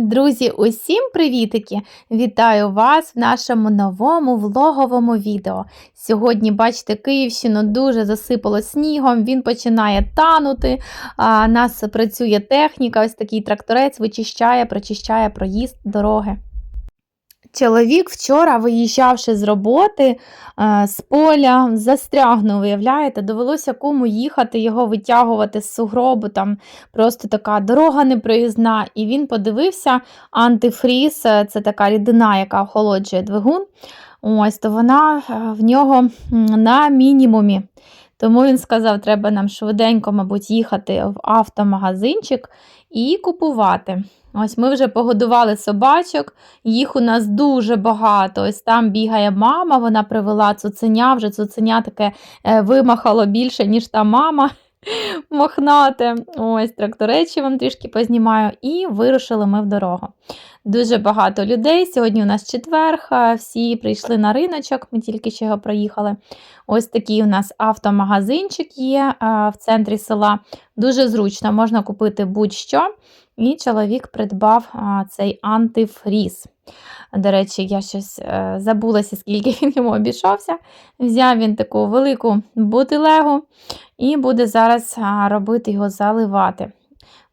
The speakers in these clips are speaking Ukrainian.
Друзі, усім привітики! Вітаю вас в нашому новому влоговому відео. Сьогодні, бачите, Київщину дуже засипало снігом, він починає танути. А, нас працює техніка, ось такий тракторець вичищає, прочищає проїзд дороги. Чоловік вчора, виїжджавши з роботи е, з поля, застрягнув, виявляєте, довелося кому їхати, його витягувати з сугробу, там просто така дорога непроїзна. І він подивився антифріз, е, це така рідина, яка охолоджує двигун. Ось, то вона е, в нього на мінімумі. Тому він сказав, треба нам швиденько, мабуть, їхати в автомагазинчик і купувати. Ось ми вже погодували собачок, їх у нас дуже багато. Ось там бігає мама, вона привела цуценя, вже цуценя таке е, вимахало більше, ніж та мама мохнате. Ось тракторечі вам трішки познімаю, і вирушили ми в дорогу. Дуже багато людей. Сьогодні у нас четверг, всі прийшли на риночок, ми тільки що його проїхали. Ось такий у нас автомагазинчик є в центрі села. Дуже зручно, можна купити будь-що. І чоловік придбав цей антифріз. До речі, я щось е, забулася, скільки він йому обійшовся. Взяв він таку велику бутилегу і буде зараз робити його заливати.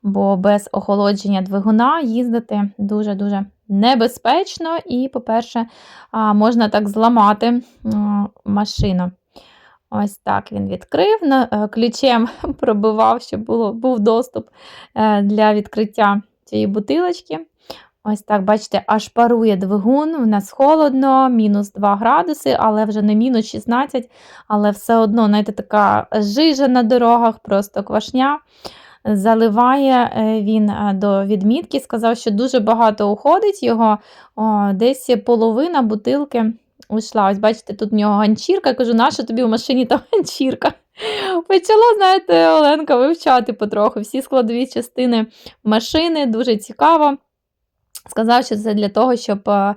Бо без охолодження двигуна їздити дуже-дуже небезпечно і, по-перше, можна так зламати машину. Ось так він відкрив, е, ключем пробивав, щоб було, був доступ е, для відкриття цієї бутилочки. Ось так, бачите, аж парує двигун, у нас холодно, мінус 2 градуси, але вже не мінус 16, але все одно, знаєте, така жижа на дорогах, просто квашня. Заливає е, він е, до відмітки, сказав, що дуже багато уходить його, о, десь половина бутилки ушла. Ось бачите, тут в нього ганчірка. Я кажу, наша тобі в машині там ганчірка. Почала, знаєте, Оленка вивчати потроху всі складові частини машини, дуже цікаво. Сказав, що це для того, щоб е,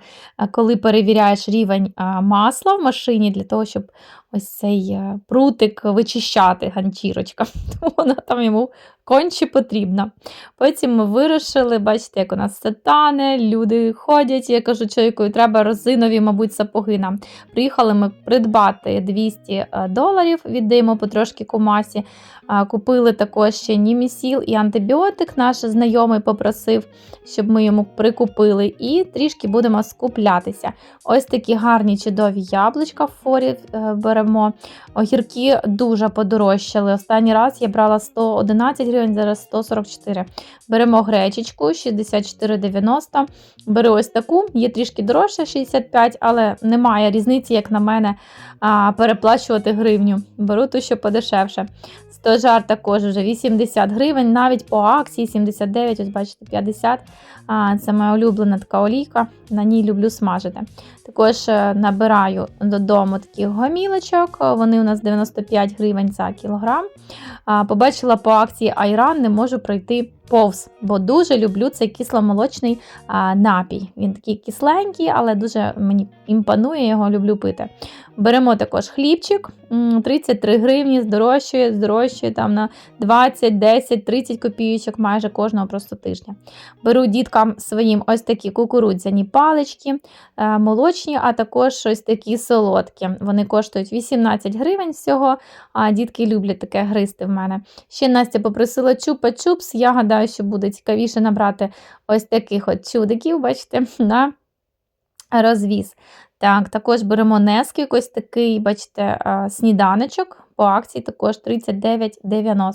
коли перевіряєш рівень масла в машині, для того, щоб ось цей е, прутик вичищати, ганчірочка. Тому вона там йому конче потрібна. Потім ми вирушили, бачите, як у нас все тане, люди ходять. Я кажу, чоловіку, треба розинові, мабуть, сапоги нам. Приїхали ми придбати 200 е, доларів, віддаємо потрошки кумасі. Купили також ще німісіл і антибіотик. Наш знайомий попросив, щоб ми йому прикупили, і трішки будемо скуплятися. Ось такі гарні чудові яблучка в форі е, беремо. Огірки дуже подорожчали. Останній раз я брала 111 гривень, зараз 144. Беремо гречечку 64,90. Беру ось таку, є трішки дорожче 65, але немає різниці, як на мене, переплачувати гривню. Беру ту, що подешевше. Стожар також вже 80 гривень, навіть по акції 79, ось бачите, 50. Це моя улюблена така олійка, на ній люблю смажити. Також е, набираю додому таких гомілочок, вони у нас 95 гривень за кілограм. Побачила по акції Айран, не можу пройти повз, бо дуже люблю цей кисломолочний а, напій. Він такий кисленький, але дуже мені імпонує, його люблю пити. Беремо також хлібчик, 33 гривні, здорожчує, здорожчує там на 20, 10, 30 копійочок майже кожного просто тижня. Беру діткам своїм ось такі кукурудзяні палички, е, молочні, а також ось такі солодкі. Вони коштують 18 гривень всього, а дітки люблять таке гристи в мене. Ще Настя попросила чупа-чупс. Я гадаю, що буде цікавіше набрати ось таких от чудиків, бачите, на розвіз. Так, також беремо Несквік, ось такий, бачите, сніданочок. По акції також 39,90.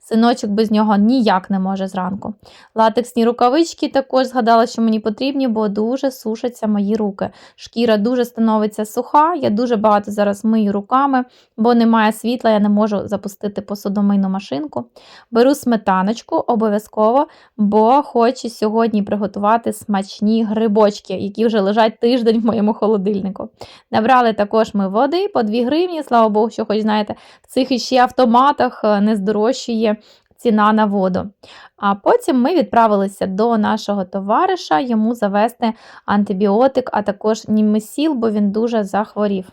Синочок без нього ніяк не може зранку. Латексні рукавички також згадала, що мені потрібні, бо дуже сушаться мої руки. Шкіра дуже становиться суха. Я дуже багато зараз мию руками, бо немає світла, я не можу запустити посудомийну машинку. Беру сметаночку обов'язково, бо хочу сьогодні приготувати смачні грибочки, які вже лежать тиждень в моєму холодильнику. Набрали також ми води по 2 гривні, слава Богу, що хоч знаєте, в цих іще автоматах е, не здорожчує ціна на воду. А потім ми відправилися до нашого товариша йому завести антибіотик, а також німесіл, бо він дуже захворів.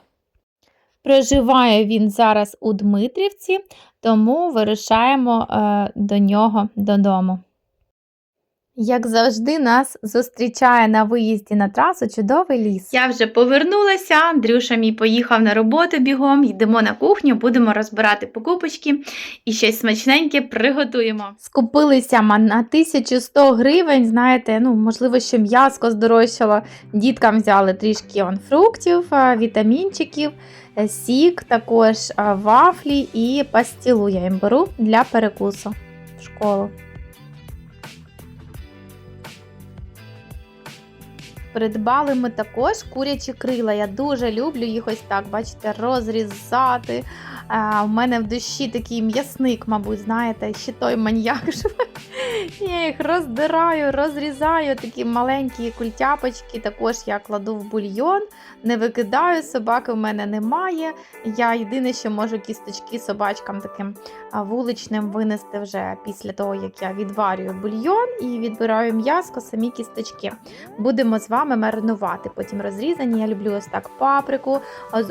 Проживає він зараз у Дмитрівці, тому вирушаємо е, до нього додому. Як завжди, нас зустрічає на виїзді на трасу чудовий ліс. Я вже повернулася. Андрюша мій поїхав на роботу бігом. Йдемо на кухню, будемо розбирати покупочки і щось смачненьке приготуємо. Скупилися на 1100 гривень. Знаєте, ну можливо, що м'яско здорожчало. Діткам взяли трішки он, фруктів, вітамінчиків, е, сік, також вафлі і пастілу я їм беру для перекусу в школу. Придбали ми також курячі крила. Я дуже люблю їх ось так, бачите, розрізати. У мене в душі такий м'ясник, мабуть, знаєте, ще той маньяк. Я їх роздираю, розрізаю, такі маленькі культяпочки. Також я кладу в бульйон, не викидаю, собаки в мене немає. Я єдине, що можу кісточки собачкам таким вуличним винести вже після того, як я відварюю бульйон і відбираю м'яско, самі кісточки. Будемо з вами маринувати. Потім розрізані. Я люблю ось так паприку,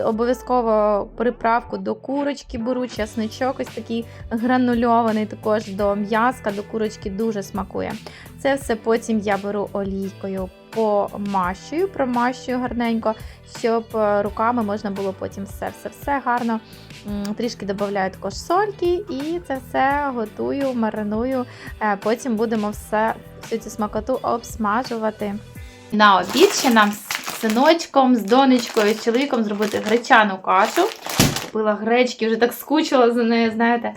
обов'язково приправку до курочки беру, чесничок ось такий гранульований, також до м'яска, до курочки дуже смакує. Це все потім я беру олійкою, помащую, промащую гарненько, щоб е, руками можна було потім все-все-все гарно. Трішки додаю також сольки і це все готую, мариную. Е, Потім будемо все, всю цю смакоту обсмажувати. На обід ще нам з синочком, з донечкою, з чоловіком зробити гречану кашу. Купила гречки, вже так скучила за нею, знаєте.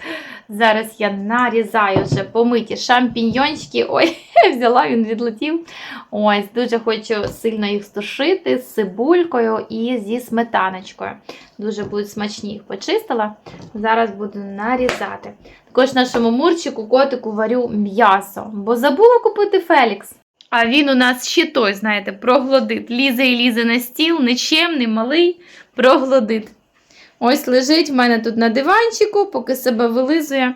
Зараз я нарізаю вже помиті шампіньйончики. Ой, взяла, він відлетів. Ось, дуже хочу сильно їх стушити з цибулькою і зі сметаночкою. Дуже будуть смачні їх почистила. Зараз буду нарізати. Також нашому мурчику, котику варю м'ясо, бо забула купити Фелікс. А він у нас ще той, знаєте, проглодит. Лізе і лізе на стіл, нечемний, малий, проглодит. Ось лежить в мене тут на диванчику, поки себе вилизує.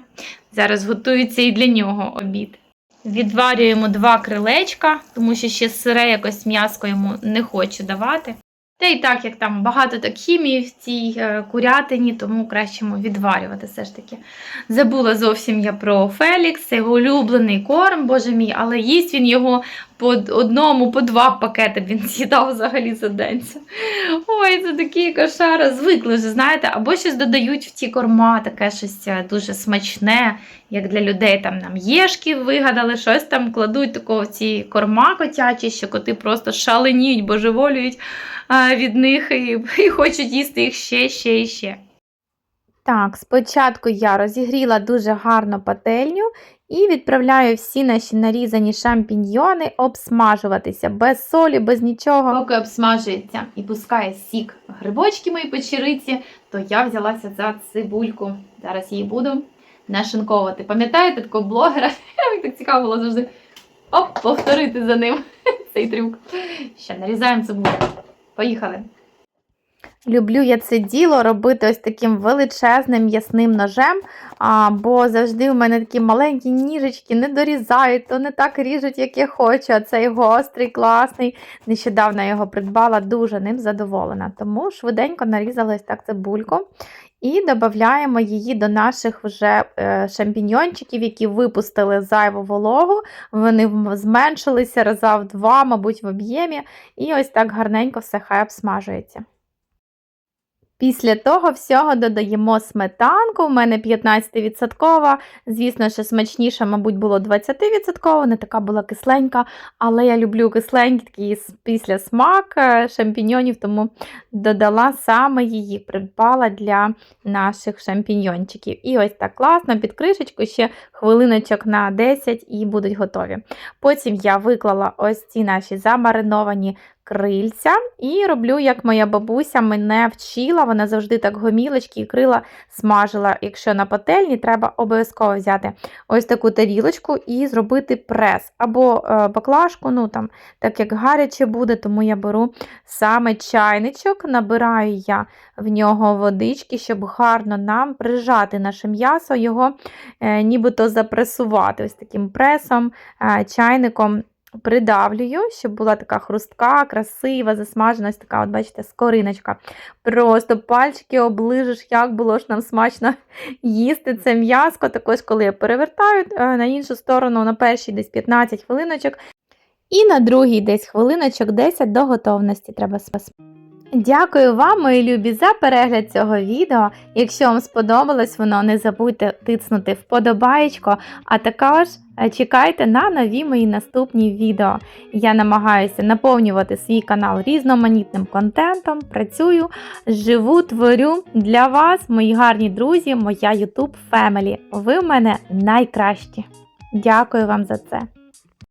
Зараз готується і для нього обід. Відварюємо два крилечка, тому що ще сире якось м'яско йому не хочу давати. Та і так, як там багато так хімії в цій е, курятині, тому краще йому відварювати все ж таки. Забула зовсім я про Фелікс, його улюблений корм, боже мій, але їсть він його по одному, по два пакети він з'їдав взагалі за день. Ой, це такі кошара, звикли вже, знаєте, або щось додають в ті корма, таке щось е, дуже смачне, як для людей там нам єшки вигадали, щось там кладуть такого в ці корма котячі, що коти просто шаленіють, божеволюють а, від них і, і хочуть їсти їх ще, ще і ще. Так, спочатку я розігріла дуже гарно пательню і відправляю всі наші нарізані шампіньйони обсмажуватися без солі, без нічого. Поки обсмажується і пускає сік грибочки мої печериці, то я взялася за цибульку. Зараз її буду нашинковувати. Пам'ятаєте такого блогера? Мені так цікаво було завжди оп, повторити за ним цей трюк. Ще нарізаємо цибулю. Поїхали. Люблю я це діло робити ось таким величезним м'ясним ножем, а, бо завжди у мене такі маленькі ніжечки не дорізають, то не так ріжуть, як я хочу. А цей гострий, класний. Нещодавно я його придбала, дуже ним задоволена. Тому швиденько нарізала ось так цибульку. І додаємо її до наших вже е, шампіньйончиків, які випустили зайву вологу. Вони зменшилися раза в два, мабуть, в об'ємі. І ось так гарненько все хай обсмажується. Після того всього додаємо сметанку. У мене 15%. Звісно, що смачніша, мабуть, було 20%, не така була кисленька, але я люблю кисленький після смак е, шампіньйонів, тому додала саме її, придбала для наших шампіньйончиків. І ось так класно, під кришечку ще хвилиночок на 10 і будуть готові. Потім я виклала ось ці наші замариновані крильця і роблю, як моя бабуся мене вчила. Вона завжди так гомілочки і крила смажила. Якщо на пательні, треба обов'язково взяти ось таку тарілочку і зробити прес або е, баклажку, ну там, так як гаряче буде, тому я беру саме чайничок, набираю я в нього водички, щоб гарно нам прижати наше м'ясо, його е, нібито запресувати ось таким пресом, е, чайником придавлюю, щоб була така хрустка, красива, засмажена, ось така, от бачите, скориночка. Просто пальчики оближиш, як було ж нам смачно їсти це м'яско. Також, коли я перевертаю е, на іншу сторону, на першій десь 15 хвилиночок, і на другій десь хвилиночок 10 до готовності треба спас. Дякую вам, мої любі, за перегляд цього відео. Якщо вам сподобалось воно, не забудьте тиснути вподобаєчко, а також е, чекайте на нові мої наступні відео. Я намагаюся наповнювати свій канал різноманітним контентом, працюю, живу, творю для вас, мої гарні друзі, моя YouTube Family. Ви в мене найкращі. Дякую вам за це.